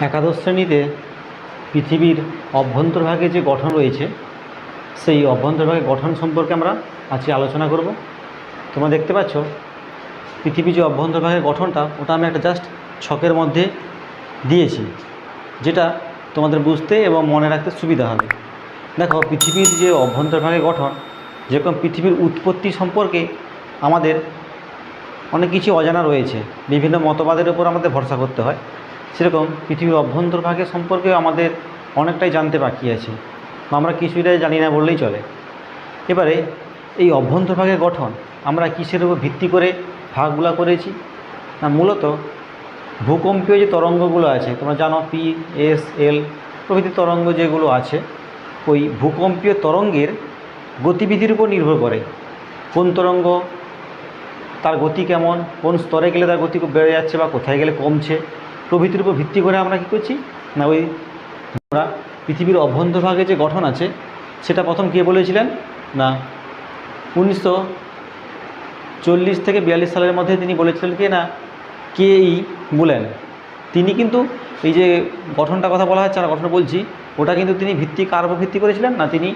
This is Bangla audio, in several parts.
একাদশ শ্রেণীতে পৃথিবীর অভ্যন্তরভাগে যে গঠন রয়েছে, সেই অভ্যন্তরভাগে গঠন সম্পর্কে আমরা আজকে আলোচনা করব। তোমরা দেখতে পাচ্ছ পৃথিবীর যে অভ্যন্তরভাগের গঠনটা, ওটা আমি একটা জাস্ট ছকের মধ্যে দিয়েছি, যেটা তোমাদের বুঝতে এবং মনে রাখতে সুবিধা হবে। দেখো, পৃথিবীর যে অভ্যন্তরভাগে গঠন, যেরকম পৃথিবীর উৎপত্তি সম্পর্কে আমাদের অনেক কিছু অজানা রয়েছে, বিভিন্ন মতবাদের উপর আমাদের ভরসা করতে হয়। সেরকম পৃথিবীর অভ্যন্তরভাগে সম্পর্কে আমাদের অনেকটাই জানতে বাকি আছে। আমরা কিছুটাই জানি না বললেই চলে। এবারে এই অভ্যন্তরভাগের গঠন আমরা কিসের উপর ভিত্তি করে ভাগগুলো করেছি? না, মূলত ভূকম্পীয় যে তরঙ্গগুলো আছে, তোমরা জানো পি, এস, এল প্রভৃতি তরঙ্গ যেগুলো আছে, ওই ভূকম্পীয় তরঙ্গের গতিবিধির উপর নির্ভর করে। কোন তরঙ্গ, তার গতি কেমন, কোন স্তরে গেলে তার গতি বেড়ে যাচ্ছে বা কোথায় গেলে কমছে প্রভৃতির উপর ভিত্তি করে আমরা কী করছি? না, ওই আমরা পৃথিবীর অভ্যন্তরভাগে যে গঠন আছে, সেটা প্রথম কে বলেছিলেন? না, উনিশশো চল্লিশ থেকে বিয়াল্লিশ সালের মধ্যে তিনি বলেছিলেন কে? না, কে ই বলেন। তিনি কিন্তু এই যে গঠনটা কথা বলা হচ্ছে, আমরা গঠন বলছি, ওটা কিন্তু তিনি ভিত্তি কার উপর ভিত্তি করেছিলেন? না, তিনি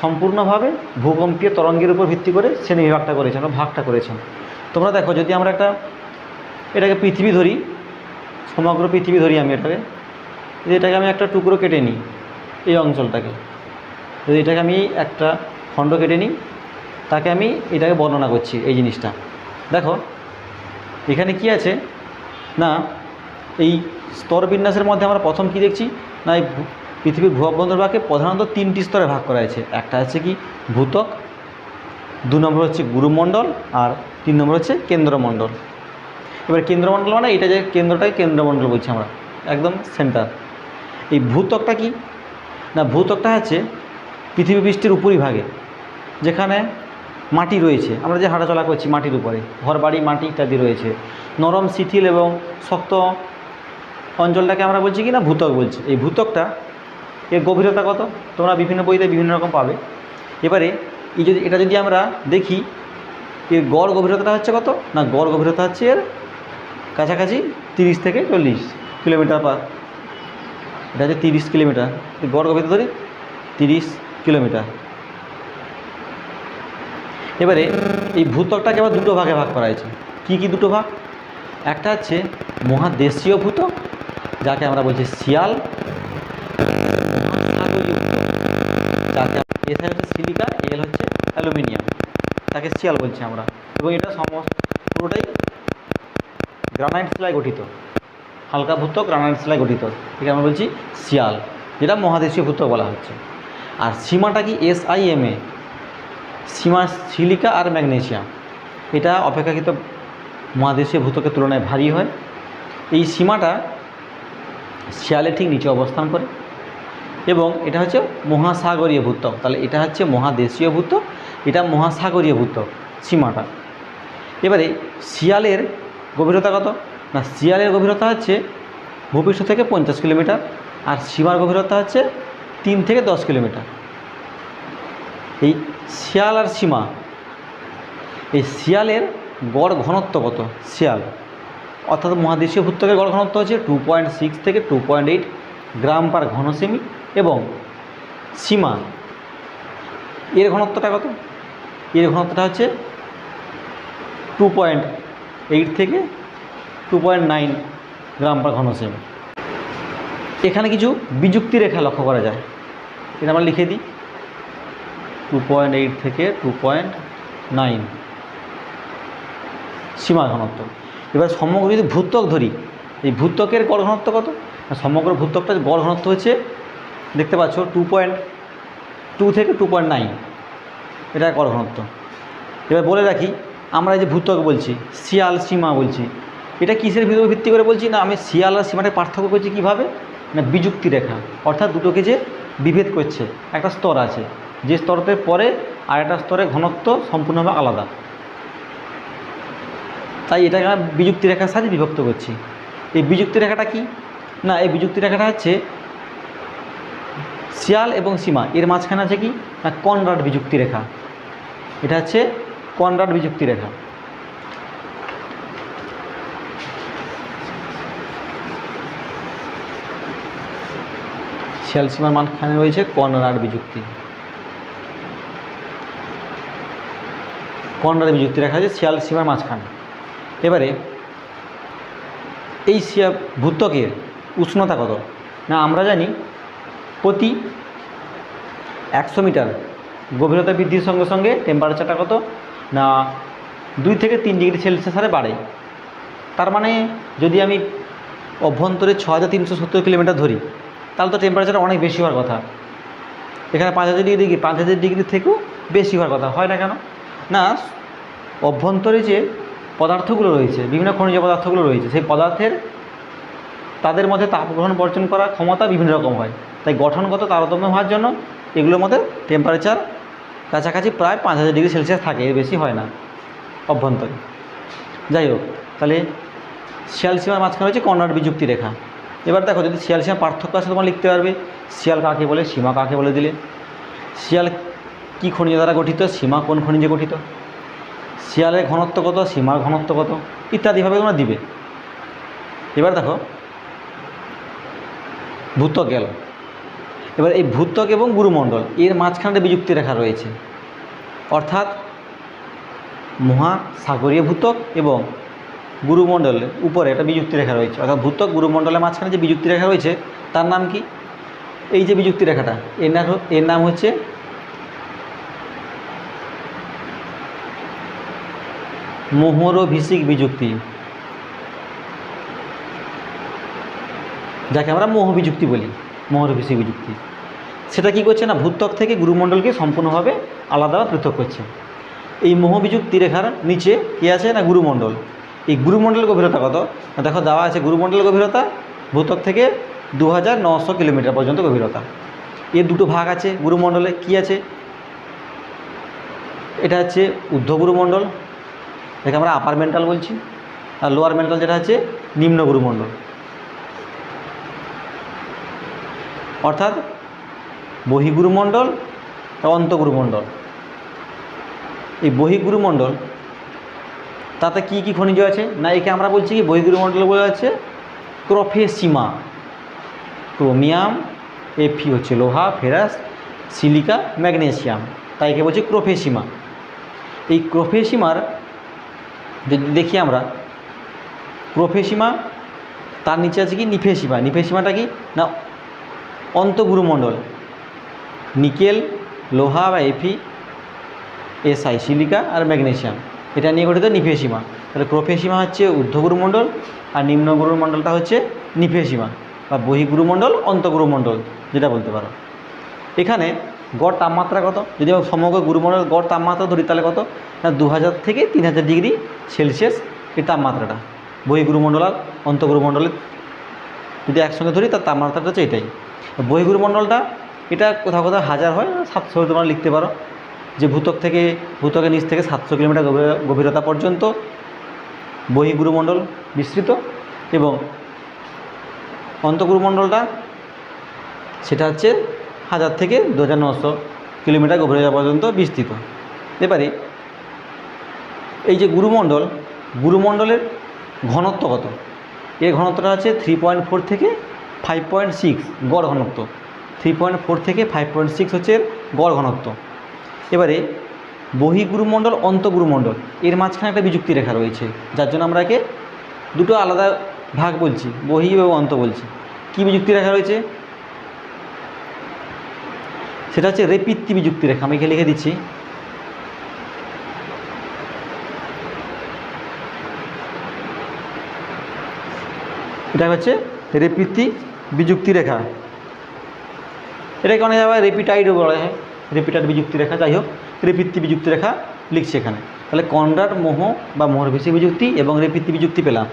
সম্পূর্ণভাবে ভূকম্পীয় তরঙ্গের উপর ভিত্তি করে শ্রেণি বিভাগটা করেছেন বা ভাগটা করেছেন। তোমরা দেখো, যদি আমরা একটা, এটাকে পৃথিবী ধরি সমগ্র পৃথিবী ধরি আমি এটাকে। যদি এটাকে আমি একটা টুকরো কেটে নিই, এই অঞ্চলটাকে। যদি এটাকে আমি একটা খণ্ড কেটে নিই, তাকে আমি এটাকে বর্ণনা করছি এই জিনিসটা। দেখো, এখানে কি আছে? না, এই স্তর বিন্যাসের মধ্যে আমরা প্রথম কি দেখছি? না, এই পৃথিবীর ভূ অভ্যন্তরভাগকে প্রধানত তিনটি স্তরে ভাগ করা হয়েছে। একটা হচ্ছে কি? ভূতক, দু নম্বর হচ্ছে গুরুমণ্ডল, আর তিন নম্বর হচ্ছে কেন্দ্রমণ্ডল। এবার কেন্দ্রমণ্ডল মানে এটা যে কেন্দ্রটাকে কেন্দ্রমণ্ডল বলছি আমরা, একদম সেন্টার এই ভূত্বকটা কি? না, ভূত্বকটা হচ্ছে পৃথিবী পৃষ্ঠের উপরিভাগে, যেখানে মাটি রয়েছে। আমরা যে হাঁটাচলা করছি মাটির উপরে ঘর বাড়ি মাটি ইত্যাদি রয়েছে। নরম, শিথিল এবং শক্ত অঞ্চলটাকে আমরা বলছি কি না? ভূতক বলছি। এই ভূতকটা এর গভীরতা কত? তোমরা বিভিন্ন বইতে বিভিন্ন রকম পাবে। এবারে, এই যদি, এটা যদি আমরা দেখি, এর গড় গভীরতাটা হচ্ছে কত? না, গড় গভীরতা হচ্ছে এর কাছাকাছি তিরিশ থেকে চল্লিশ কিলোমিটার পার। এটা হচ্ছে তিরিশ কিলোমিটার। গড় গভীরতা ধরি? তিরিশ কিলোমিটার। এবারে এই ভূত্বকটাকে আবার দুটো ভাগে ভাগ করা হয়েছে। কী কী দুটো ভাগ? একটা হচ্ছে মহাদেশীয় ভূত্বক যাকে আমরা বলছি শিয়াল, যাকে এস হচ্ছে সিলিকা এল হচ্ছে অ্যালুমিনিয়াম। তাকে শিয়াল বলছি আমরা। এবং এটা সমস্ত পুরোটাই গ্রানাইট শিলায় গঠিত। হালকা ভূত্বক গ্রানাইট শিলায় গঠিত। একে আমরা বলছি শিয়াল, যেটা মহাদেশীয় ভূত্বক বলা হচ্ছে। আর সীমাটা কি S I M A Seema silica আর ম্যাগনেশিয়াম এটা অপেক্ষাকৃত মহাদেশীয় ভূতকের তুলনায় ভারী হয়। এই সীমাটা শিয়ালে ঠিক নিচে অবস্থান করে। এবং এটা হচ্ছে মহাসাগরীয় ভূত্বক তাহলে এটা হচ্ছে মহাদেশীয় ভূত্বক এটা মহাসাগরীয় ভূত্বক সীমাটা। এবারে শিয়ালের গভীরতা কত? না, শিয়ালের গভীরতা হচ্ছে ভূপৃষ্ঠ থেকে পঞ্চাশ কিলোমিটার আর সীমার গভীরতা হচ্ছে তিন থেকে দশ কিলোমিটার। এই শিয়াল আর সীমা, এই শিয়ালের গড় ঘনত্ব কত? শিয়াল। অর্থাৎ মহাদেশীয় ভূত্বকের গড় ঘনত্ব হচ্ছে টু পয়েন্ট সিক্স থেকে two point eight gram per ঘনসেমি এবং সীমা। এর ঘনত্বটা কত? এর ঘনত্বটা হচ্ছে টু পয়েন্ট এইট থেকে two point nine gram per ঘনসেমি এখানে কিছু বিযুক্তি রেখা লক্ষ্য করা যায়। এটা আমরা লিখে দিই। টু পয়েন্ট এইট থেকে টু পয়েন্ট নাইন সীমা ঘনত্ব। এবার সমগ্র যদি ভূত্বক ধরি, এই ভূত্বকের গড় ঘনত্ব কত? সমগ্র ভূত্বকটা গড় ঘনত্ব হচ্ছে, দেখতে পাচ্ছ টু পয়েন্ট টু থেকে টু পয়েন্ট নাইন এটা গড় ঘনত্ব। এবার বলে রাখি আমরা যে ভূত্বক বলছি, শিয়াল সীমা বলছি, এটা কিসের ভিত্তি করে বলছি? না, আমি শিয়াল আর সীমাটা পার্থক্য করছি কীভাবে? না, বিযুক্তি রেখা, অর্থাৎ দুটোকে যে বিভেদ করছে, একটা স্তর আছে, যে স্তরতের পরে আর একটা স্তরে ঘনত্ব সম্পূর্ণভাবে আলাদা। তাই এটাকে আমরা বিযুক্তি রেখার সাথে বিভক্ত করছি। এই বিযুক্তি রেখাটা কি? না, এই বিযুক্তি রেখাটা হচ্ছে শিয়াল এবং সীমা, এর মাঝখানে আছে কি? না, কনরাড বিযুক্তি রেখা। এটা হচ্ছে কনরাড বিযুক্তি রেখা। শিয়াল সীমার মাঝখানে রয়েছে কর্নার বিযুক্তি কর্নার বিযুক্তি রেখা আছে শিয়াল সীমার মাঝখানে। এবারে, এই শিয়া ভূত্বকের উষ্ণতা কত? না, আমরা জানি প্রতি একশো মিটার গভীরতা বৃদ্ধির সঙ্গে সঙ্গে টেম্পারেচারটা কত? না দুই থেকে তিন ডিগ্রি সেলসিয়াস হারে বাড়ে। তার মানে যদি আমি অভ্যন্তরে ছ হাজার তিনশো সত্তর কিলোমিটার ধরি, তাহলে তো টেম্পারেচার অনেক বেশি হওয়ার কথা। এখানে পাঁচ হাজার ডিগ্রি, পাঁচ হাজার ডিগ্রি থেকেও বেশি হওয়ার কথা। হয় না কেন? না, অভ্যন্তরে যে পদার্থগুলো রয়েছে, বিভিন্ন খনিজ পদার্থগুলো রয়েছে, সেই পদার্থের তাদের মধ্যে তাপ গ্রহণ বর্জন করার ক্ষমতা বিভিন্ন রকম হয়। তাই গঠনগত তারতম্য হওয়ার জন্য এগুলোর মধ্যে টেম্পারেচার কাছাকাছি প্রায় পাঁচ হাজার ডিগ্রি সেলসিয়াস থাকে, এর বেশি হয় না, অভ্যন্তরে। যাই হোক, তাহলে শিয়াল সীমার মাঝখানে হচ্ছে কর্নার বিযুক্তি রেখা। এবার দেখো, যদি শিয়াল সীমা পার্থক্য আছে, তোমার লিখতে পারবে, শিয়াল কাকে বলে, সীমা কাকে বলে দিলে? শিয়াল কী খনিজ দ্বারা গঠিত, সীমা কোন খনিজে গঠিত? শিয়ালের ঘনত্ব কত, সীমার ঘনত্ব কত? ইত্যাদিভাবে তোমরা দিবে। এবার দেখো ভূত্বক গেল। এবার এই ভূত্বক এবং গুরুমণ্ডল, এর মাঝখানে বিযুক্তি রেখা রয়েছে। অর্থাৎ মহাসাগরীয় ভূত্বক এবং গুরুমণ্ডলের উপরে একটা বিযুক্তি রেখা রয়েছে। অর্থাৎ ভূত্বক গুরুমণ্ডলের মাঝখানে যে বিযুক্তি রেখা রয়েছে, তার নাম কি? এই যে বিযুক্তি রেখাটা, এর নাম এর নাম হচ্ছে মোহরভিষিক বিযুক্তি। যাকে আমরা মোহ বিযুক্তি বলি, মোহরভিষিক বিযুক্তি। সেটা কি করছে না, ভূত্বক থেকে গুরুমণ্ডলকে সম্পূর্ণভাবে আলাদা পৃথক করছে। এই মোহ বিযুক্তি রেখার নিচে কী আছে না, গুরুমণ্ডল? এই গুরুমণ্ডল গভীরতা কত? দেখো দেওয়া আছে গুরুমণ্ডল গভীরতা, ভূত্বক থেকে দু কিলোমিটার পর্যন্ত গভীরতা। এর দুটো ভাগ আছে, গুরুমণ্ডলে কি আছে? এটা হচ্ছে ঊর্ধ্ব গুরুমণ্ডল, এটাকে আমরা আপার মেন্টাল বলছি, আর লোয়ার মেন্টাল যেটা হচ্ছে নিম্ন গুরুমণ্ডল। অর্থাৎ বহিগুরুমণ্ডল অন্তগুরুমণ্ডল এই বহিগুরুমণ্ডল তাতে কি কি খনিজ আছে? না, একে আমরা বলছি কি বহিগুরুমণ্ডল বলে আছে? ক্রফেসিমা ক্রোমিয়াম এফি হচ্ছে লোহা, ফেরাস, সিলিকা, ম্যাগনেসিয়াম। তাই একে বলছি ক্রোফেসিমা এই ক্রোফেসিমার যদি দেখি আমরা। ক্রোফেসিমা তার নিচে আছে কি নিফেসিমা নিফেসিমাটা কি? না অন্তগুরুমণ্ডল নিকেল, লোহা বা এফি এসআই সিলিকা আর ম্যাগনেশিয়াম। এটা নিয়ে গঠিত নিফেসিমা। তাহলে প্রোফেসিমা হচ্ছে ঊর্ধ্বগুরুমণ্ডল আর নিম্নগুরুমণ্ডলটা হচ্ছে নিফেসিমা বা বহিগুরুমণ্ডল অন্তগুরুমণ্ডল যেটা বলতে পারো। এখানে গড় তাপমাত্রা কত? যদি সমগ্র গুরুমণ্ডল গড় তাপমাত্রা ধরি, তাহলে কত? না দু হাজার থেকে তিন হাজার ডিগ্রি সেলসিয়াস এই তাপমাত্রাটা। বহিগুরুমণ্ডল আর অন্তগুরুমণ্ডলের যদি একসঙ্গে ধরি তার তাপমাত্রাটা হচ্ছে এটাই। বহিগুরুমণ্ডলটা এটা কোথাও কোথাও হাজার হয়, সাতশো তোমরা লিখতে পারো। যে ভূতক থেকে, ভূতকের নিচ থেকে সাতশো কিলোমিটার গভীরতা পর্যন্ত বহিগুরুমণ্ডল বিস্তৃত এবং অন্তগুরুমণ্ডলটা সেটা হচ্ছে হাজার থেকে দু হাজার নশো কিলোমিটার গভীরতা পর্যন্ত বিস্তৃত। এবারে এই যে গুরুমণ্ডল, গুরুমণ্ডলের ঘনত্ব কত? এর ঘনত্বটা হচ্ছে থ্রি পয়েন্ট ফোর থেকে ফাইভ পয়েন্ট সিক্স গড় ঘনত্ব। থ্রি পয়েন্ট ফোর থেকে ফাইভ পয়েন্ট সিক্স হচ্ছে গড় ঘনত্ব। এবারে বহিগুরুমণ্ডল অন্তগুরুমণ্ডল, এর মাঝখানে একটা বিযুক্তি রেখা রয়েছে, যার জন্য আমরা একে দুটো আলাদা ভাগ বলছি, বহি এবং অন্ত বলছি। কী বিযুক্তি রেখা রয়েছে? সেটা হচ্ছে রেপিত্তি বিযুক্তি রেখা, আমি এখানে লিখে দিচ্ছি। এটা হচ্ছে রেপিত্তি বিযুক্তি রেখা। এটাকে অনেক জায়গায় রেপিটাইডও বলা হয় রেপিটাইড বিযুক্তি রেখা, যাই হোক রেপিত্তি বিযুক্তি রেখা লিখছে এখানে। তাহলে কনরাড মোহ বা মোহরভিষি বিযুক্তি এবং রেপিত্তি বিযুক্তি পেলাম।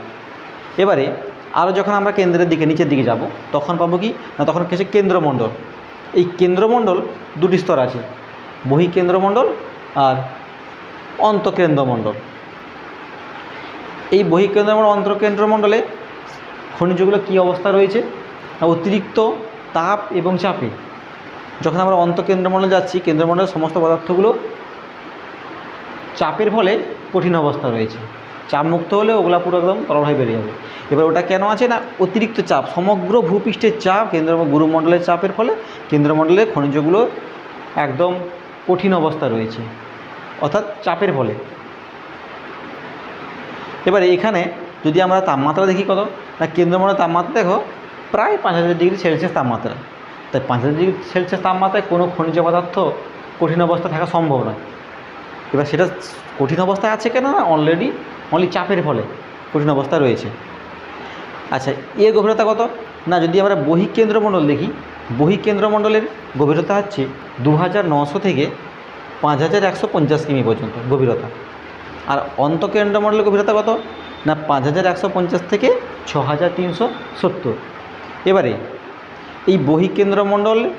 এবারে আরও যখন আমরা কেন্দ্রের দিকে, নিচের দিকে যাব, তখন পাবো কি? না, তখন কিছু কেন্দ্রমণ্ডল। এই কেন্দ্রমণ্ডল দুটি স্তর আছে। বহি কেন্দ্রমণ্ডল আর অন্তকেন্দ্রমণ্ডল। এই বহি কেন্দ্রমণ্ডল, অন্তঃকেন্দ্রমণ্ডলে খনিজগুলো কী অবস্থা রয়েছে? অতিরিক্ত তাপ এবং চাপে। যখন আমরা অন্তঃকেন্দ্রমণ্ডলে যাচ্ছি, কেন্দ্রমণ্ডলের সমস্ত পদার্থগুলো চাপের ফলে কঠিন অবস্থা রয়েছে। চাপমুক্ত হলে ওগুলা পুরো একদম তরল হয়ে বেরিয়ে যাবে। এবার ওটা কেন আছে না? অতিরিক্ত চাপ, সমগ্র ভূপৃষ্ঠের চাপ কেন্দ্র গুরুমণ্ডলের চাপের ফলে কেন্দ্রমণ্ডলের খনিজগুলো একদম কঠিন অবস্থা রয়েছে, অর্থাৎ চাপের ফলে। এবারে এখানে যদি আমরা তাপমাত্রা দেখি কত? না, কেন্দ্রমণ্ডলের তাপমাত্রা দেখো, প্রায় পাঁচ হাজার ডিগ্রি সেলসিয়াস তাপমাত্রা। তাই পাঁচ হাজার ডিগ্রি সেলসিয়াস তাপমাত্রায় কোনো খনিজ পদার্থ কঠিন অবস্থা থাকা সম্ভব নয়। এবার সেটা কঠিন অবস্থায় আছে কেন না? অলরেডি অনলি চাপের ফলে কঠিন অবস্থা রয়েছে। আচ্ছা এর গভীরতা কত? না, যদি আমরা বহিকেন্দ্রমণ্ডল দেখি বহিকেন্দ্রমণ্ডলের গভীরতা হচ্ছে দু থেকে পাঁচ হাজার একশো পঞ্চাশ কিমি পর্যন্ত গভীরতা। আর অন্তকেন্দ্রমণ্ডলের গভীরতা কত? না পাঁচ হাজার একশো পঞ্চাশ থেকে ছ হাজার তিনশো সত্তর। এবারে এই বহিকেন্দ্রমণ্ডল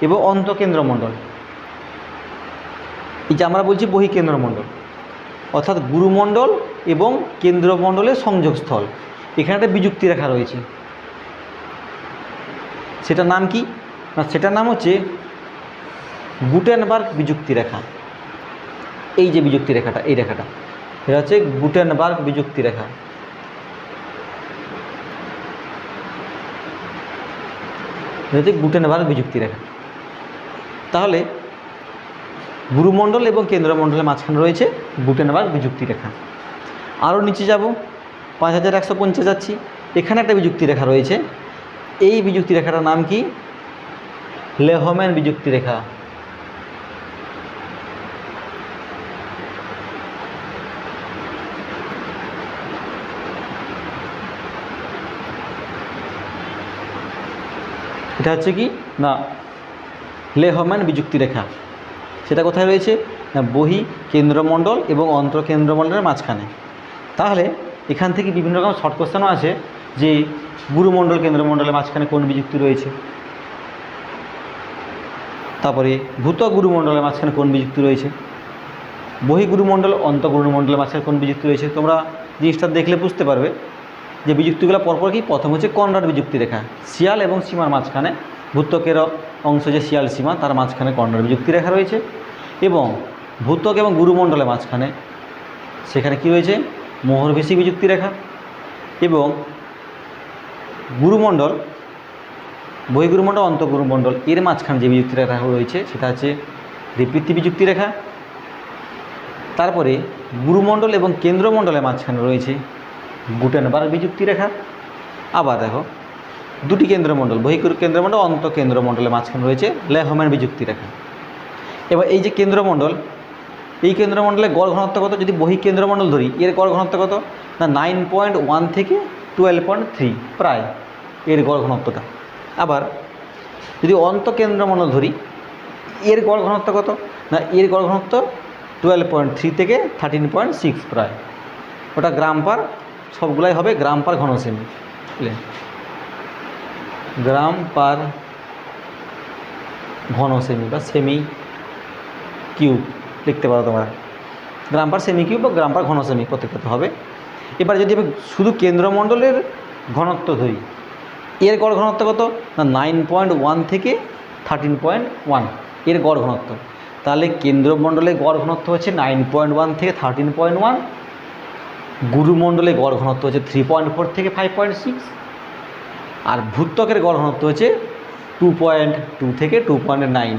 এবং অন্তকেন্দ্রমণ্ডল। এই যে আমরা বলছি বহিকেন্দ্রমণ্ডল, অর্থাৎ গুরুমণ্ডল এবং কেন্দ্রমণ্ডলের সংযোগস্থল। এখানে একটা বিযুক্তি রেখা রয়েছে। সেটার নাম কি? না, সেটার নাম হচ্ছে গুটেনবার্গ বিযুক্তি রেখা। এই যে বিযুক্তি রেখাটা, এই রেখাটা, এটা হচ্ছে গুটেনবার্গ বিযুক্তি রেখা। হচ্ছে গুটেনবার্গ বিযুক্তি রেখা। তাহলে গুরুমণ্ডল এবং কেন্দ্রমণ্ডলের মাঝখানে রয়েছে গুটেনবার্গ বিযুক্তি রেখা। আরও নিচে যাব, পাঁচ হাজার একশো পঞ্চাশ যাচ্ছি, এখানে একটা বিযুক্তি রেখা রয়েছে। এই বিযুক্তি রেখাটার নাম কি? লেহম্যান বিযুক্তি রেখা। এটা হচ্ছে কি? না লেহম্যান বিযুক্তি রেখা। সেটা কোথায় রয়েছে? না, বহি কেন্দ্রমণ্ডল এবং অন্তঃকেন্দ্রমণ্ডলের মাঝখানে। তাহলে এখান থেকে বিভিন্ন রকম শর্ট কোশ্চেনও আছে যে গুরুমণ্ডল, কেন্দ্রমণ্ডলের মাঝখানে কোন বিযুক্তি রয়েছে। তারপরে ভূত গুরুমণ্ডলের মাঝখানে কোন বিযুক্তি রয়েছে? বহি গুরুমণ্ডল অন্তঃগুরুমণ্ডলের মাঝখানে কোন বিযুক্তি রয়েছে? তোমরা জিনিসটা দেখলে বুঝতে পারবে। যে বিযুক্তিগুলো পরপর কি? প্রথম হচ্ছে কর্নার বিযুক্তি রেখা। শিয়াল এবং সীমার মাঝখানে ভূত্বকের অংশ যে শিয়াল সীমা, তার মাঝখানে কর্নার বিযুক্তি রেখা রয়েছে। এবং ভূত্বক এবং গুরুমণ্ডলের মাঝখানে সেখানে কি রয়েছে? মোহরভেসী বিযুক্তি রেখা। এবং গুরুমণ্ডল বহিগুরুমণ্ডল অন্তঃগুরুমণ্ডল, এর মাঝখানে যে বিযুক্তি রেখা রয়েছে, সেটা হচ্ছে রিপৃত্তি বিযুক্তি রেখা। তারপরে গুরুমণ্ডল এবং কেন্দ্রমণ্ডলের মাঝখানে রয়েছে গুটেনবার্গ বিযুক্তি রেখা। আবার দেখো, দুটি কেন্দ্রমণ্ডল, বহিকুর কেন্দ্রমণ্ডল, অন্ত কেন্দ্রমণ্ডলের মাঝখানে রয়েছে লেহম্যান বিযুক্তি রেখা। এবার এই যে কেন্দ্রমণ্ডল, এই কেন্দ্রমণ্ডলের গড় ঘনত্ব কত? যদি বহি কেন্দ্রমণ্ডল ধরি, এর গড় ঘনত্ব কত? না নাইন পয়েন্ট ওয়ান থেকে টুয়েলভ পয়েন্ট থ্রি প্রায় এর গড় ঘনত্বটা। আবার যদি অন্ত কেন্দ্রমণ্ডল ধরি, এর গড় ঘনত্ব কত? না, এর গড় ঘনত্ব টুয়েলভ পয়েন্ট থ্রি থেকে থার্টিন পয়েন্ট সিক্স প্রায়। ওটা গ্রাম পার সবগুলাই হবে গ্রাম পার ঘন সেমি বুঝলে? গ্রাম পার ঘন সেমি বা সেমি কিউব লিখতে পারো তোমরা। গ্রাম পার সেমি কিউব বা গ্রাম পার ঘন সেমি প্রত্যেকটা হবে। এবার যদি আমি শুধু কেন্দ্রমণ্ডলের ঘনত্ব ধরি, এর গড় ঘনত্ব কত? না নাইন পয়েন্ট ওয়ান থেকে থার্টিন পয়েন্ট ওয়ানের গড় ঘনত্ব। তাহলে কেন্দ্রমণ্ডলের গড় ঘনত্ব হচ্ছে নাইন পয়েন্ট ওয়ান থেকে থার্টিন পয়েন্ট ওয়ান গুরুমণ্ডলে গড় ঘনত্ব হচ্ছে থ্রি পয়েন্ট ফোর থেকে ফাইভ পয়েন্ট সিক্স আর ভূত্বকের গড় ঘনত্ব হচ্ছে টু পয়েন্ট টু থেকে টু পয়েন্ট নাইন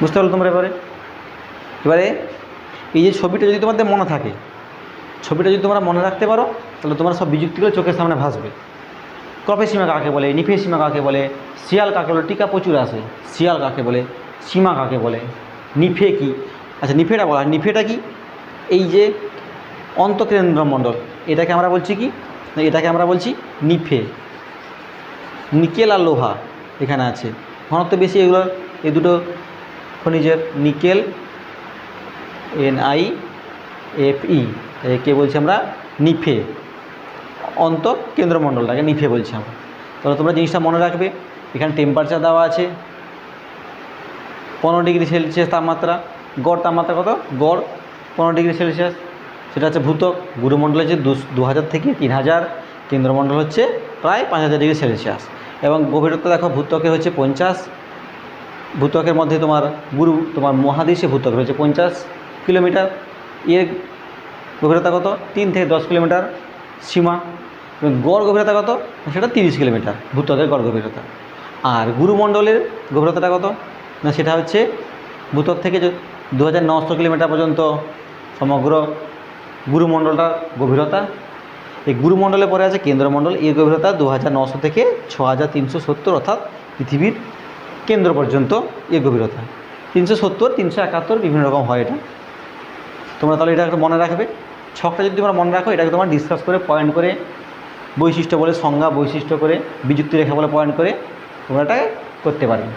বুঝতে পারল তোমরা এবারে? এবারে এই যে ছবিটা যদি তোমাদের মনে থাকে, ছবিটা যদি তোমরা মনে রাখতে পারো, তাহলে তোমরা সব বিযুক্তিগুলো চোখের সামনে ভাসবে। কপে সীমা কাকে বলে নিফে সীমা কাকে বলে, শিয়াল কাকে বলে, টিকা প্রচুর আসে শিয়াল কাকে বলে, সীমা কাকে বলে। নিফে কি? আচ্ছা নিফেটা বলা হয় নিফেটা কি? এই যে অন্তকেন্দ্রমণ্ডল এটাকে আমরা বলছি কি? এটাকে আমরা বলছি নিফে। নিকেল আর লোহা এখানে আছে। ঘনত্ব বেশি, এগুলো এই দুটো খনিজের nickel, N I F E, একে বলছি আমরা নিফে। অন্ত কেন্দ্রমণ্ডলটাকে নিফে বলছি আমরা। তাহলে তোমরা জিনিসটা মনে রাখবে। এখানে টেম্পারেচার দেওয়া আছে। পনেরো ডিগ্রি সেলসিয়াস তাপমাত্রা, গড় তাপমাত্রা কত? গড় পনেরো ডিগ্রি সেলসিয়াস। সেটা হচ্ছে ভূতক গুরুমণ্ডল হচ্ছে দু হাজার থেকে তিন হাজার কেন্দ্রমণ্ডল হচ্ছে প্রায় পাঁচ হাজার ডিগ্রি সেলসিয়াস। এবং গভীরতা দেখো ভূত্বকের হচ্ছে পঞ্চাশ। ভূত্বকের মধ্যে তোমার গুরু, তোমার মহাদেশে ভূত্বক রয়েছে পঞ্চাশ কিলোমিটার। এর গভীরতা কত? তিন থেকে দশ কিলোমিটার সীমা। গড় গভীরতা কত? সেটা তিরিশ কিলোমিটার, ভূত্বকের গড় গভীরতা। আর গুরুমণ্ডলের গভীরতাটা কত? না, সেটা হচ্ছে ভূত্বক থেকে দু হাজার কিলোমিটার পর্যন্ত সমগ্র গুরুমণ্ডলটার গভীরতা। এই গুরুমণ্ডলে পরে আছে কেন্দ্রমণ্ডল। এর গভীরতা দু থেকে ছ অর্থাৎ পৃথিবীর কেন্দ্র পর্যন্ত এর গভীরতা। তিনশো সত্তর, তিনশো একাত্তর বিভিন্ন রকম হয় এটা। তোমরা তাহলে এটা মনে রাখবে। ছকটা যদি তোমরা মনে রাখো, এটাকে তোমরা ডিসকাস করে পয়েন্ট করে, বৈশিষ্ট্য বলে, সংজ্ঞা বৈশিষ্ট্য করে, বিযুক্তি রেখা বলে পয়েন্ট করে, তোমরা এটা করতে পারবে।